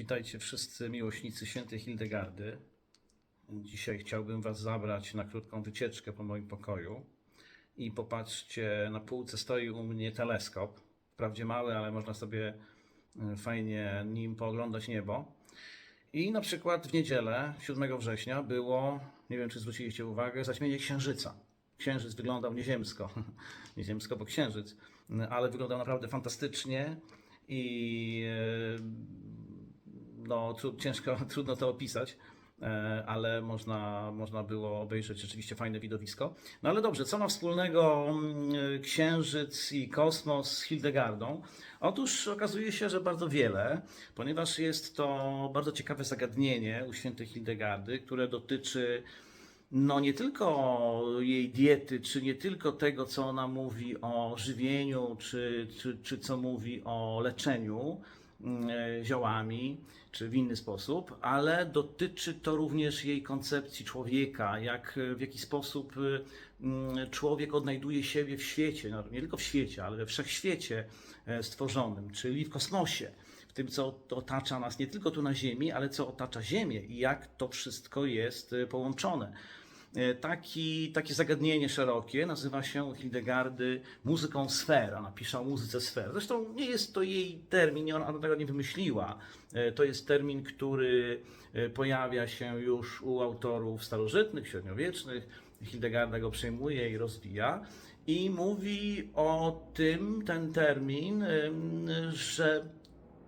Witajcie wszyscy miłośnicy świętej Hildegardy. Dzisiaj chciałbym Was zabrać na krótką wycieczkę po moim pokoju. I popatrzcie, na półce stoi u mnie teleskop. Wprawdzie mały, ale można sobie e, fajnie nim pooglądać niebo. I na przykład w niedzielę, 7 września, było, nie wiem czy zwróciliście uwagę, zaćmienie księżyca. Księżyc wyglądał nieziemsko, nieziemsko, bo księżyc, ale wyglądał naprawdę fantastycznie i e, no, tru, ciężko, trudno to opisać, e, ale można, można było obejrzeć rzeczywiście fajne widowisko. No ale dobrze, co ma wspólnego mm, Księżyc i kosmos z Hildegardą? Otóż okazuje się, że bardzo wiele, ponieważ jest to bardzo ciekawe zagadnienie u świętej Hildegardy, które dotyczy no nie tylko jej diety, czy nie tylko tego, co ona mówi o żywieniu, czy, czy, czy co mówi o leczeniu ziołami, czy w inny sposób, ale dotyczy to również jej koncepcji człowieka, jak w jaki sposób y, mm, człowiek odnajduje siebie w świecie, no, nie tylko w świecie, ale we wszechświecie e, stworzonym, czyli w kosmosie w tym, co otacza nas nie tylko tu na Ziemi, ale co otacza Ziemię i jak to wszystko jest e, połączone. E, Taki, takie zagadnienie szerokie nazywa się Hildegardy muzyką sfer. Ona o muzyce sfer. Zresztą nie jest to jej termin, ona tego nie wymyśliła. E, To jest termin, który e, pojawia się już u autorów starożytnych, średniowiecznych. Hildegarda go przejmuje i rozwija. I mówi o tym, ten termin, że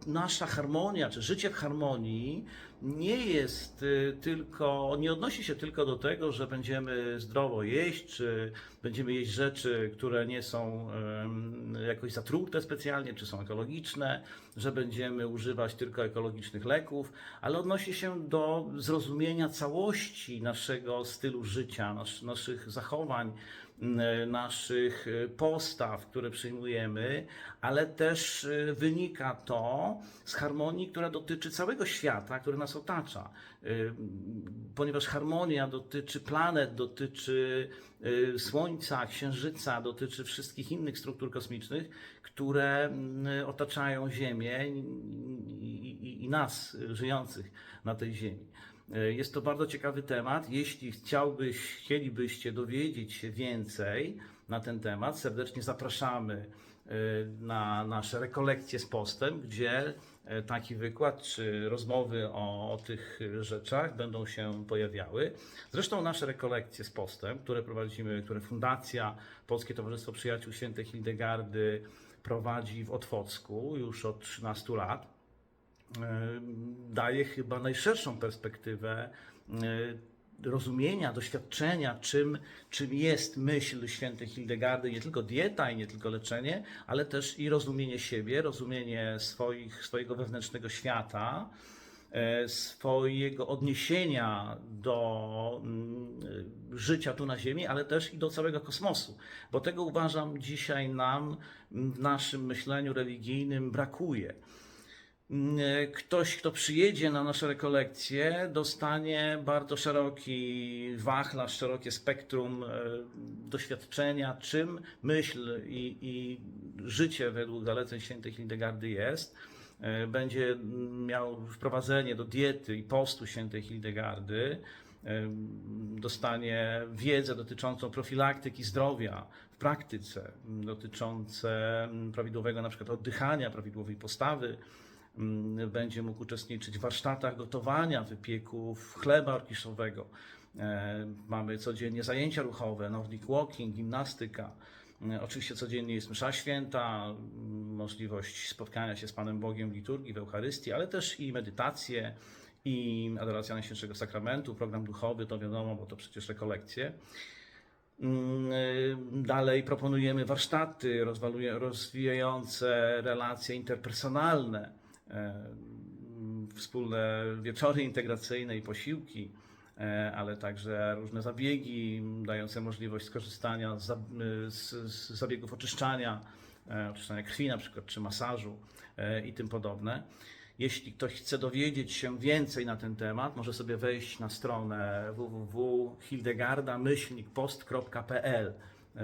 nasza harmonia, czy życie w harmonii nie jest y, tylko, nie odnosi się tylko do tego, że będziemy zdrowo jeść, czy będziemy jeść rzeczy, które nie są jakoś zatrute specjalnie, czy są ekologiczne, że będziemy używać tylko ekologicznych leków, ale odnosi się do zrozumienia całości naszego stylu życia, nasz, naszych zachowań, naszych y, postaw, które przyjmujemy, ale też y, wynika to z harmonii, która dotyczy całego świata, który nas otacza. Y, Ponieważ harmonia dotyczy planet, dotyczy Słońca, Księżyca, dotyczy wszystkich innych struktur kosmicznych, które otaczają Ziemię i, nas, żyjących na tej Ziemi. Y, Jest to bardzo ciekawy temat. Jeśli chciałbyś, chcielibyście dowiedzieć się więcej na ten temat, serdecznie zapraszamy y, na nasze rekolekcje z postem, gdzie y, taki wykład czy rozmowy o, o tych rzeczach będą się pojawiały. Zresztą nasze rekolekcje z postem, które prowadzimy, które Fundacja Polskie Towarzystwo Przyjaciół Świętej Hildegardy prowadzi w Otwocku już od 13 lat e, daje chyba najszerszą perspektywę e, rozumienia, doświadczenia, czym, czym jest myśl świętej Hildegardy, nie tylko dieta i nie tylko leczenie, ale też i rozumienie siebie, rozumienie swoich, swojego wewnętrznego świata, e, swojego odniesienia do mm, życia tu na Ziemi, ale też i do całego kosmosu. Bo tego uważam dzisiaj nam w naszym myśleniu religijnym brakuje. Mm, Ktoś, kto przyjedzie na nasze rekolekcje, dostanie bardzo szeroki wachlarz, szerokie spektrum e, doświadczenia, czym myśl i, i życie według zaleceń świętej Hildegardy jest. E, Będzie miał wprowadzenie do diety i postu świętej Hildegardy. E, Dostanie wiedzę dotyczącą profilaktyki zdrowia w praktyce, dotyczące prawidłowego na przykład oddychania, prawidłowej postawy będzie mógł uczestniczyć w warsztatach gotowania, wypieków chleba orkiszowego. E, Mamy codziennie zajęcia ruchowe, Nordic Walking, gimnastyka. E, Oczywiście codziennie jest msza święta, m, możliwość spotkania się z Panem Bogiem w liturgii, w Eucharystii, ale też i medytacje, i adoracja Najświętszego Sakramentu, program duchowy, to wiadomo, bo to przecież rekolekcje. Mm, y, Dalej proponujemy warsztaty rozwijające relacje interpersonalne, e, wspólne wieczory integracyjne i posiłki, e, ale także różne zabiegi dające możliwość skorzystania z, za- z, z zabiegów oczyszczania, e, oczyszczania krwi na przykład, czy masażu e, i tym podobne. Jeśli ktoś chce dowiedzieć się więcej na ten temat, może sobie wejść na stronę www.hildegarda-post.pl.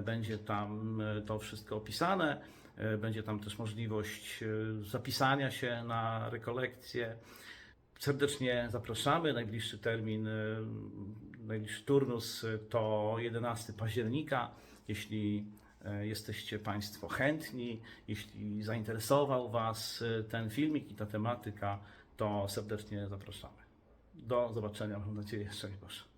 Będzie tam e, to wszystko opisane. E, Będzie tam też możliwość e, zapisania się na rekolekcje. Serdecznie zapraszamy. Najbliższy termin, e, najbliższy turnus to 11 października. Jeśli jesteście Państwo chętni, jeśli zainteresował Was ten filmik i ta tematyka, to serdecznie zapraszamy. Do zobaczenia, mam nadzieję, szczęść Boże.